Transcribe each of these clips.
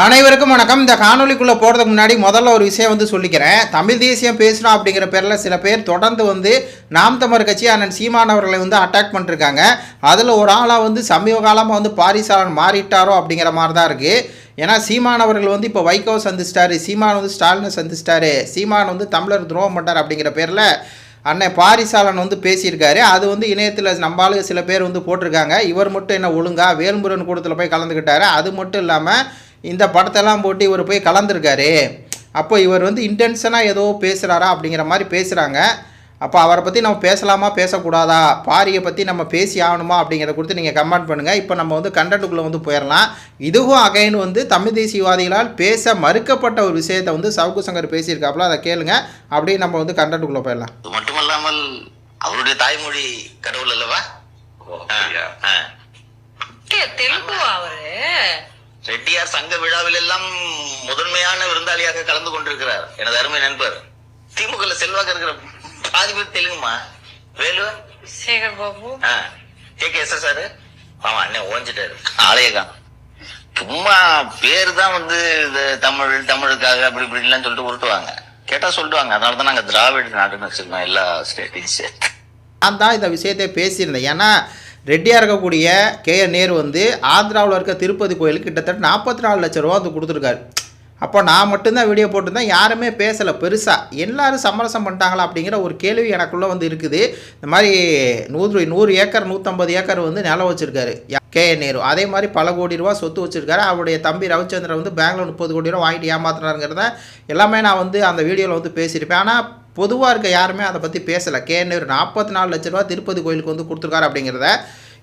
அனைவருக்கும் வணக்கம். இந்த காணொலிக்குள்ளே போகிறதுக்கு முன்னாடி முதல்ல ஒரு விஷயம் வந்து சொல்லிக்கிறேன். தமிழ் தேசியம் பேசுகிறோம் அப்படிங்கிற பேரில் சில பேர் தொடர்ந்து வந்து நாம் தமிழர் கட்சி அண்ணன் சீமான் அவர்களை வந்து அட்டாக் பண்ணிருக்காங்க. அதில் ஒரு ஆளாக வந்து சமீப காலமாக வந்து பாரிசாலன் மாறிட்டாரோ அப்படிங்கிற மாதிரி தான் இருக்குது ஏன்னா சீமான் அவர்கள் வந்து இப்போ வைகோ சந்திச்சிட்டாரு. சீமான் வந்து ஸ்டாலினை சந்திச்சிட்டாரு. சீமான் வந்து தமிழர் துரோகம் பண்ணார் அப்படிங்கிற பேரில் அண்ணன் பாரிசாலன் வந்து பேசியிருக்காரு. அது வந்து இணையத்தில் நம்ம ஆளுங்க சில பேர் வந்து போட்டிருக்காங்க. இவர் மட்டும் என்ன ஒழுங்கா வேல்முருகன் கூட்டத்தில் போய் கலந்துக்கிட்டாரு. அது மட்டும் இல்லாமல் இந்த படத்தெல்லாம் போட்டு இவர் போய் கலந்துருக்காரு. அப்போ இவர் வந்து இன்டென்ஷனாக ஏதோ பேசுகிறாரா அப்படிங்கிற மாதிரி பேசுகிறாங்க அப்போ அவரை பற்றி நம்ம பேசலாமா பேசக்கூடாதா? பாரியை பற்றி நம்ம பேசி ஆகணுமா அப்படிங்கிறத கொடுத்து நீங்கள் கமெண்ட் பண்ணுங்கள் இப்போ நம்ம வந்து கண்டென்ட்டுக்குள்ளே வந்து போயிடலாம் இதுவும் அகைன் வந்து தமிழ் தேசியவாதிகளால் பேச மறுக்கப்பட்ட ஒரு விஷயத்தை வந்து சவுக்கு சங்கர் பேசியிருக்காப்புல அதை கேளுங்க. அப்படியே நம்ம வந்து கண்டென்ட்டுக்குள்ளே போயிடலாம் அது மட்டுமல்லாமல் அவருடைய தாய்மொழி கடவுள் அல்லவா? அப்படியா? ஆ. தெ- தெலுங்குவா அவரு? ரெட்டியார் சங்க விழாவில் எல்லாம் முதன்மையான விருந்தாளியாக கலந்து கொண்டிருக்கிறார். எனது அருமை நண்பர். திமுக செல்வாக்கு இருக்கிற பாதி பேர் தெலுங்குமா? Velu? Sekar Babu K K S sir. ஆமா அண்ணன் ஓஞ்சிட்டாரு. ஆலயகம் சும்மா பேர் தான் வந்து இது தமிழ் தமிழுக்காக அப்படி இப்படின்லாம் சொல்லிட்டு உருட்டுவாங்க. கேட்டா சொல்லுவாங்க. அதனால தான் நாங்க திராவிட நாடுன்னு வச்சிருக்கோம் எல்லா ஸ்டேட்டையும் சேர்த்து. நான் தான் இந்த விஷயத்தை பேசியிருந்தேன். ஏன்னா ரெட்டியாக இருக்கக்கூடிய கே என் நேரு வந்து ஆந்திராவில் இருக்க திருப்பதி கோயிலுக்கு கிட்டத்தட்ட நாற்பத்தி நாலு லட்ச ரூபா வந்து கொடுத்துருக்காரு. அப்போ நான் மட்டும்தான் வீடியோ போட்டிருந்தேன் யாருமே பேசலை பெருசாக எல்லாரும் சமரசம் பண்ணிட்டாங்களா அப்படிங்கிற ஒரு கேள்வி எனக்குள்ளே வந்து இருக்குது. இந்த மாதிரி நூறு நூறு ஏக்கர் நூற்றம்பது ஏக்கர் வந்து நிலம் வச்சுருக்காரு கே என் நேரு. அதே மாதிரி பல கோடி ரூபா சொத்து வச்சுருக்காரு. அவருடைய தம்பி ரவிச்சந்திரன் வந்து பேங்க்ல முப்பது கோடி ரூபா வாங்கிட்டு ஏமாத்துறாருங்கிறத எல்லாமே நான் வந்து அந்த வீடியோவில் வந்து பேசியிருப்பேன். ஆனால் பொதுவாக இருக்க யாருமே அதை பற்றி பேசலை. கே நாற்பத்தி நாலு லட்ச ரூபா திருப்பதி கோயிலுக்கு வந்து கொடுத்துருக்காரு அப்படிங்கிறத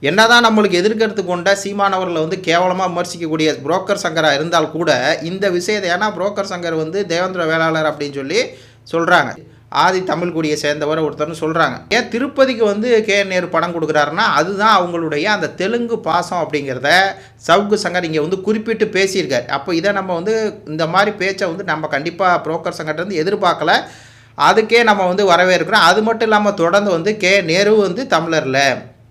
என்னதான் நம்மளுக்கு எதிர்க்கிறது கொண்ட சீமானவர்களை வந்து கேவலமாக விமர்சிக்கக்கூடிய புரோக்கர் சங்கராக இருந்தால் கூட இந்த விஷயத்தை ஏன்னா புரோக்கர் சங்கர் வந்து தேவேந்திர வேளாளர் அப்படின்னு சொல்லி சொல்கிறாங்க ஆதி தமிழ்குடியை சேர்ந்தவர் ஒருத்தர்னு சொல்கிறாங்க ஏன் திருப்பதிக்கு வந்து கே நேரு படம் கொடுக்குறாருன்னா அதுதான் அவங்களுடைய அந்த தெலுங்கு பாசம் அப்படிங்கிறத சவுக்கு சங்கர் இங்கே வந்து குறிப்பிட்டு பேசியிருக்காரு. அப்போ இதை நம்ம வந்து இந்த மாதிரி பேச்சை வந்து நம்ம கண்டிப்பாக புரோக்கர் சங்கர்ட்ட எதிர்பார்க்கல. அதுக்கே நம்ம வந்து வரவேற்கிறோம். அது மட்டும் இல்லாமல் தொடர்ந்து வந்து கே. நேரு வந்து தமிழரில்.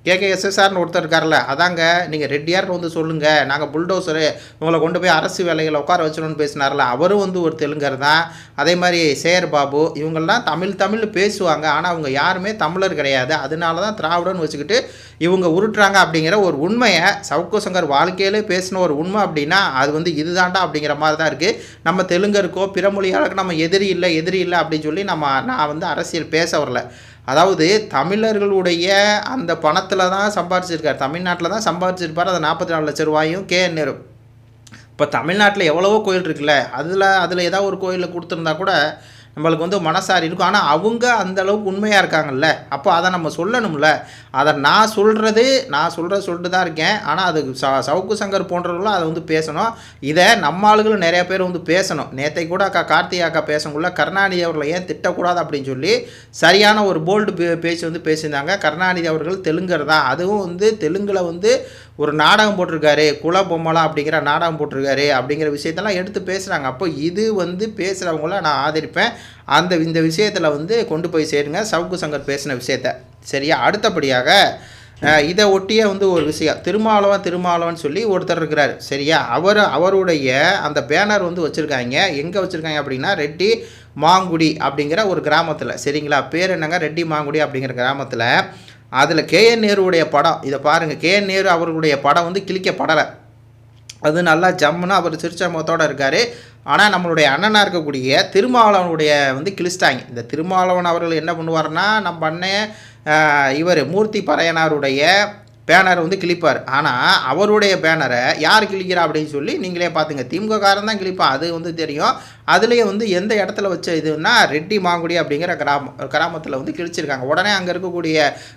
கேகேஎஸ்எஸ்ஆர்னு ஒருத்தர் இருக்கார்ல அதாங்க நீங்கள் ரெட்டியார்னு வந்து சொல்லுங்கள் நாங்கள் புல்டோசரு உங்களை கொண்டு போய் அரசு வேலைகளை உட்கார வச்சிடணும்னு பேசினார்ல அவரும் வந்து ஒரு தெலுங்கர் தான். அதே மாதிரி சேர் பாபு இவங்கெல்லாம் தமிழ் தமிழ் பேசுவாங்க ஆனால் அவங்க யாருமே தமிழர் கிடையாது. அதனால தான் திராவிடன்னு வச்சுக்கிட்டு இவங்க உருட்டுறாங்க அப்படிங்கிற ஒரு உண்மையை சவுக்கு சங்கர் வாழ்க்கையிலே பேசின ஒரு உண்மை அப்படின்னா அது வந்து இதுதான்டா அப்படிங்கிற மாதிரி தான் இருக்குது நம்ம தெலுங்கருக்கோ பிற மொழியாளுக்கு நம்ம எதிரி இல்லை எதிரி இல்லை அப்படின்னு சொல்லி நம்ம நான் வந்து அரசியல் பேச வரல. அதாவது தமிழர்களுடைய அந்த பணத்தில் தான் சம்பாரிச்சிருக்கார். தமிழ்நாட்டில் தான் சம்பாரிச்சிருப்பார். அந்த நாற்பத்தி நாலு லட்ச ரூபாயும் கே நேரு. இப்போ தமிழ்நாட்டில் எவ்வளவோ கோயில் இருக்குல்ல அதில் அதில் ஏதாவது ஒரு கோயிலில் கொடுத்துருந்தா கூட நம்மளுக்கு வந்து மனசாரி இருக்கும். ஆனால் அவங்க அந்த அளவுக்கு உண்மையாக இருக்காங்கல்ல. அப்போ அதை நம்ம சொல்லணும்ல. அதை நான் சொல்கிறது நான் சொல்கிறத சொல்லிட்டு தான் இருக்கேன். ஆனால் அது ச சவுக்கு சங்கர் போன்றவர்களும் அதை வந்து பேசணும். இதை நம்ம ஆளுகளும் நிறைய பேர் வந்து பேசணும். நேற்றை கூட அக்கா கார்த்திகா அக்கா பேசக்குள்ள கருணாநிதி அவர்களை ஏன் திட்டக்கூடாது அப்படின்னு சொல்லி சரியான ஒரு போல்டு பே பேச்சு வந்து பேசியிருந்தாங்க. கருணாநிதி அவர்கள் தெலுங்கர் தான். அதுவும் வந்து தெலுங்கில் வந்து ஒரு நாடகம் போட்டிருக்காரு. குல பொம்மலா அப்படிங்கிற நாடகம் போட்டிருக்காரு அப்படிங்கிற விஷயத்தெல்லாம் எடுத்து பேசுகிறாங்க அப்போ இது வந்து பேசுகிறவங்கள நான் ஆதரிப்பேன். அந்த இந்த விஷயத்தில் வந்து கொண்டு போய் சேருங்க. சவுக்கு சங்கர் பேசின விஷயத்த. சரியா? அடுத்தபடியாக இதை ஒட்டியே வந்து ஒரு விஷயம். திருமாவளவன் திருமாவளவன் சொல்லி ஒருத்தர் இருக்கிறார். சரியா? அவர் அவருடைய அந்த பேனர் வந்து வச்சுருக்காங்க. எங்கே வச்சுருக்காங்க அப்படின்னா ரெட்டி மாங்குடி அப்படிங்கிற ஒரு கிராமத்தில். சரிங்களா? பேர் என்னங்க? ரெட்டி மாங்குடி அப்படிங்கிற கிராமத்தில். அதில் கேஎன் நேருடைய படம். இதை பாருங்கள் கேஎன் நேரு அவர்களுடைய படம் வந்து கிழிக்கப்படலை. அது நல்லா ஜம்முன்னு அவர் சிரிச்ச இருக்கார். ஆனால் நம்மளுடைய அண்ணனாக இருக்கக்கூடிய திருமாவளவனுடைய வந்து கிழிச்சிட்டாங்க. இந்த திருமாவளவன் அவர்கள் என்ன பண்ணுவார்னா நம்ம அண்ணன் இவர் மூர்த்தி பறையனாருடைய பேனர் வந்து கிழிப்பார். ஆனால் அவருடைய பேனரை யார் கிழிக்கிறா அப்படின்னு சொல்லி நீங்களே பார்த்துங்க திமுக காரன் தான் கிழிப்பான். அது வந்து தெரியும். அதுலேயே வந்து எந்த இடத்துல வச்ச இதுன்னா ரெட்டி மாங்குடி அப்படிங்கிற கிராமம் கிராமத்தில் வந்து கிழிச்சிருக்காங்க. உடனே அங்கே இருக்கக்கூடிய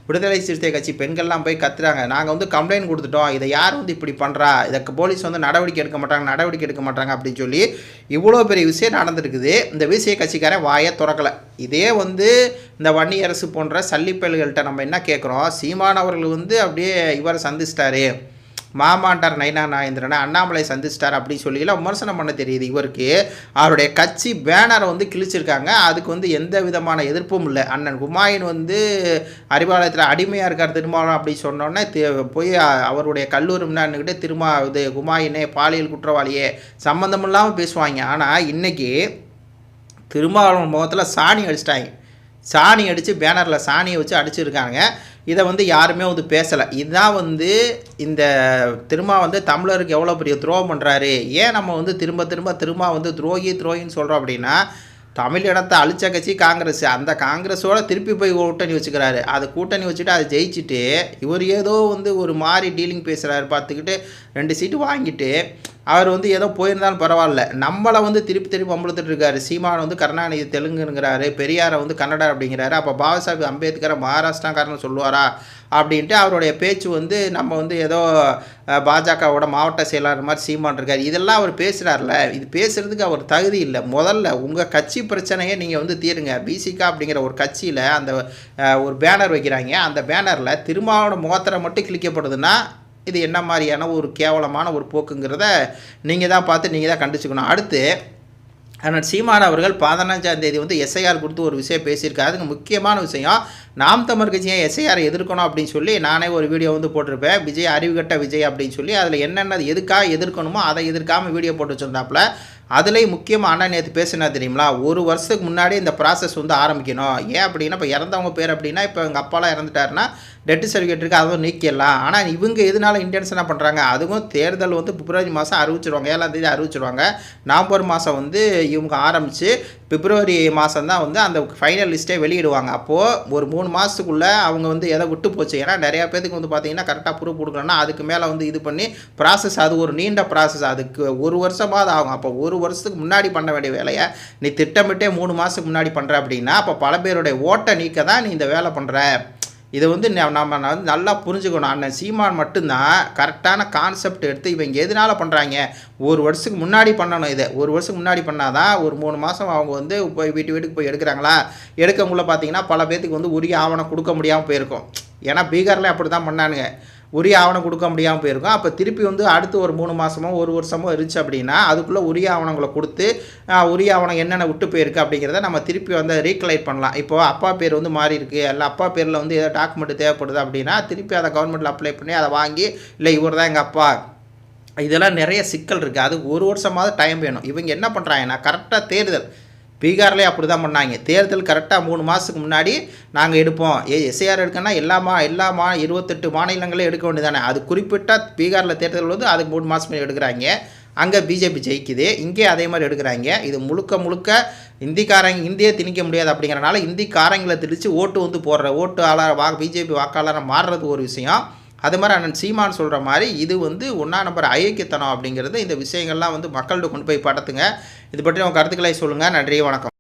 விடுதலை சிறுத்தை கட்சி பெண்கள்லாம் போய் கத்துறாங்க. நாங்கள் வந்து கம்ப்ளைண்ட் கொடுத்துட்டோம். இதை யார் வந்து இப்படி பண்ணுறா இதற்கு போலீஸ் வந்து நடவடிக்கை எடுக்க மாட்டாங்க நடவடிக்கை எடுக்க மாட்டாங்க அப்படின்னு சொல்லி இவ்வளோ பெரிய விஷயம் நடந்திருக்குது. இந்த விசிய கட்சிக்காரன் வாயை திறக்கலை. இதே வந்து இந்த வன்னி அரசு போன்ற சல்லிப்பயல்கள்கிட்ட நம்ம என்ன கேட்குறோம் சீமான் அவர்கள் வந்து அப்படியே இவரை சந்திச்சிட்டாரு. மாமாண்டார் நைனா நாயந்திரனை அண்ணாமலை சந்திச்சிட்டார் அப்படின்னு சொல்லிலாம் விமர்சனம் பண்ண தெரியுது இவருக்கு. அவருடைய கட்சி பேனரை வந்து கிழிச்சிருக்காங்க. அதுக்கு வந்து எந்த விதமான எதிர்ப்பும் இல்லை. அண்ணன் குமாயின் வந்து அறிவாலயத்தில் அடிமையாக இருக்கார் திருமாவளம் அப்படின்னு சொன்னோன்னே போய் அவருடைய கல்லூரி முன்னாடிக்கிட்டே திருமா இது குமாயினே பாலியல் குற்றவாளியே சம்மந்தம் இல்லாமல் பேசுவாங்க. ஆனால் இன்னைக்கு திருமாவளவன் முகத்தில் சாணி அடிச்சிட்டாங்க. சாணி அடித்து பேனரில் சாணியை வச்சு அடிச்சிருக்காங்க. இதை வந்து யாருமே வந்து பேசலை. இதுதான் வந்து இந்த திருமா வந்து தமிழருக்கு எவ்வளோ பெரிய துரோகம் பண்ணுறாரு ஏன் நம்ம வந்து திரும்ப திரும்ப திரும்ப வந்து துரோகி துரோகின்னு சொல்கிறோம் அப்படின்னா தமிழ் இடத்தை அழிச்ச கட்சி காங்கிரஸ். அந்த காங்கிரஸோட திருப்பி போய் கூட்டணி வச்சுக்கிறாரு. அது கூட்டணி வச்சுட்டு அதை ஜெயிச்சுட்டு இவர் ஏதோ வந்து ஒரு மாதிரி டீலிங் பேசுகிறாரு பார்த்துக்கிட்டு ரெண்டு சீட்டு வாங்கிட்டு அவர் வந்து ஏதோ போயிருந்தாலும் பரவாயில்ல. நம்மளை வந்து திருப்பி திருப்பி அம்பலத்துட்டு இருக்காரு சீமான் வந்து கருணாநிதி தெலுங்குங்கிறாரு பெரியாரை வந்து கன்னடா அப்படிங்கிறாரு. அப்போ பாபாசாஹிப் அம்பேத்கரை மகாராஷ்டிராக்காரன்னு சொல்லுவாரா அப்படின்ட்டு அவருடைய பேச்சு வந்து நம்ம வந்து ஏதோ பாஜகவோட மாவட்ட செயலாளர் மாதிரி சீமான் இருக்கார். இதெல்லாம் அவர் பேசுகிறார்ல இது பேசுகிறதுக்கு அவர் தகுதி இல்லை. முதல்ல உங்கள் கட்சி பிரச்சனையை நீங்கள் வந்து தீருங்க. பிசிகா அப்படிங்கிற ஒரு கட்சியில் அந்த ஒரு பேனர் வைக்கிறாங்க. அந்த பேனரில் திருமாவோட முகத்தரை மட்டும் கிழிக்கப்படுதுன்னா இது என்ன மாதிரியான ஒரு கேவலமான ஒரு போக்குங்கிறத நீங்கள் தான் பார்த்து நீங்கள் தான் கண்டிச்சுக்கணும். அடுத்து ஆனால் சீமான் அவர்கள் பதினஞ்சாம் தேதி வந்து எஸ்ஐஆர் கொடுத்து ஒரு விஷயம் பேசியிருக்காரு. அதுக்கு முக்கியமான விஷயம் நாம் தமிழ் கட்சியை எஸ்ஐஆர் எதிர்க்கணும் அப்படின்னு சொல்லி நானே ஒரு வீடியோ வந்து போட்டிருப்பேன். விஜய் அறிவுகட்ட விஜய் அப்படின்னு சொல்லி அதில் என்னென்ன எதுக்காக எதிர்க்கணுமோ அதை எதிர்க்காமல் வீடியோ போட்டு வச்சுருந்தாப்புல அதுலேயும் முக்கியமாக அண்ணா நேற்று பேசினா தெரியுங்களா? ஒரு வருஷத்துக்கு முன்னாடி இந்த ப்ராசஸ் வந்து ஆரம்பிக்கணும். ஏன் அப்படின்னா இப்போ இறந்தவங்க பேர் அப்படின்னா இப்போ எங்கள் அப்பாலாம் இறந்துட்டாருன்னா டெட்டு சர்டிஃபிகேட் இருக்குது அதுவும் நீக்கிடலாம். ஆனால் இவங்க எதனால இன்டென்ஸ் என்ன பண்ணுறாங்க அதுவும் தேர்தல் வந்து பிப்ரவரி மாதம் அறிவிச்சிருவாங்க. ஏழாம் தேதி அறிவிச்சிருவாங்க. நவம்பர் மாதம் வந்து இவங்க ஆரம்பித்து பிப்ரவரி மாதம் தான் வந்து அந்த ஃபைனல் லிஸ்ட்டே வெளியிடுவாங்க. அப்போது ஒரு மூணு மாதத்துக்குள்ளே அவங்க வந்து எதை விட்டு போச்சு? ஏன்னா நிறையா பேத்துக்கு வந்து பார்த்தீங்கன்னா கரெக்டாக ப்ரூஃப் கொடுக்கணும்னா அதுக்கு மேலே வந்து இது பண்ணி ப்ராசஸ் அது ஒரு நீண்ட ப்ராசஸ் அதுக்கு ஒரு வருஷமாவது ஆகும். அப்போ ஒரு வருஷத்துக்கு முன்னாடி பண்ண வேண்டிய வேலையை நீ திட்டமிட்டே மூணு மாதத்துக்கு முன்னாடி பண்ணுற அப்படின்னா அப்போ பல பேருடைய ஓட்டை நீக்க தான் நீ இந்த வேலை பண்ணுற இதை வந்து நம்ம வந்து நல்லா புரிஞ்சுக்கணும். அண்ணன் சீமான் மட்டும்தான் கரெக்டான கான்செப்ட் எடுத்து இவங்க எதனால பண்ணுறாங்க ஒரு வருஷத்துக்கு முன்னாடி பண்ணணும் இதை. ஒரு வருஷத்துக்கு முன்னாடி பண்ணாதான் ஒரு மூணு மாதம் அவங்க வந்து போய் வீட்டு வீட்டுக்கு போய் எடுக்கிறாங்களா? எடுக்கவங்கள பார்த்தீங்கன்னா பல பேத்துக்கு வந்து உரிய ஆவணம் கொடுக்க முடியாமல் போயிருக்கும். ஏன்னா பீகாரில் அப்படி தான் பண்ணானுங்க. உரிய ஆவணம் கொடுக்க முடியாமல் போயிருக்கும். அப்போ திருப்பி வந்து அடுத்து ஒரு மூணு மாதமோ ஒரு வருஷமோ இருந்துச்சு அப்படின்னா அதுக்குள்ளே உரிய ஆவணங்களை கொடுத்து உரிய ஆவணம் என்னென்ன விட்டு போயிருக்கு அப்படிங்கிறத நம்ம திருப்பி வந்து ரீகலெக்ட் பண்ணலாம். இப்போ அப்பா பேர் வந்து மாறி இருக்கு இல்லை அப்பா பேரில் வந்து ஏதோ டாக்குமெண்ட் தேவைப்படுது அப்படின்னா திருப்பி அதை கவர்மெண்ட்டில் அப்ளை பண்ணி அதை வாங்கி இல்லை இவர் தான் எங்கள் அப்பா. இதெல்லாம் நிறைய சிக்கல் இருக்குது அது ஒரு வருஷமாவது டைம் வேணும். இவங்க என்ன பண்ணுறாங்கன்னா கரெக்டாக தேர்தல் பீகார்லேயே அப்படி தான் பண்ணாங்க. தேர்தல் கரெக்டாக மூணு மாதத்துக்கு முன்னாடி நாங்கள் எடுப்போம். ஏ எஸ்ஐஆர் எடுக்கணும்னா எல்லா மா எல்லா மா இருபத்தெட்டு மாநிலங்களே எடுக்க வேண்டியதானே. அது குறிப்பிட்ட பீகாரில் தேர்தல் வந்து அதுக்கு மூணு மாதம் எடுக்கிறாங்க. அங்கே பிஜேபி ஜெயிக்குது இங்கே அதே மாதிரி எடுக்கிறாங்க. இது முழுக்க முழுக்க இந்திக்காரங்க இந்தியை திணிக்க முடியாது அப்படிங்கிறனால இந்திக்காரங்களை திரித்து ஓட்டு வந்து போடுற ஓட்டு ஆளர் வா பிஜேபி வாக்காளராக மாறுறது ஒரு விஷயம். அது மாதிரி அண்ணன் சீமான் சொல்கிற மாதிரி இது வந்து ஒன்றா நம்பர் ஐக்கியத்தனம் அப்படிங்கிறது இந்த விஷயங்கள்லாம் வந்து மக்கள்கிட்ட கொண்டு போய் படத்துங்க இது பற்றி உங்கள் கருத்துக்களை சொல்லுங்கள் நன்றி வணக்கம்.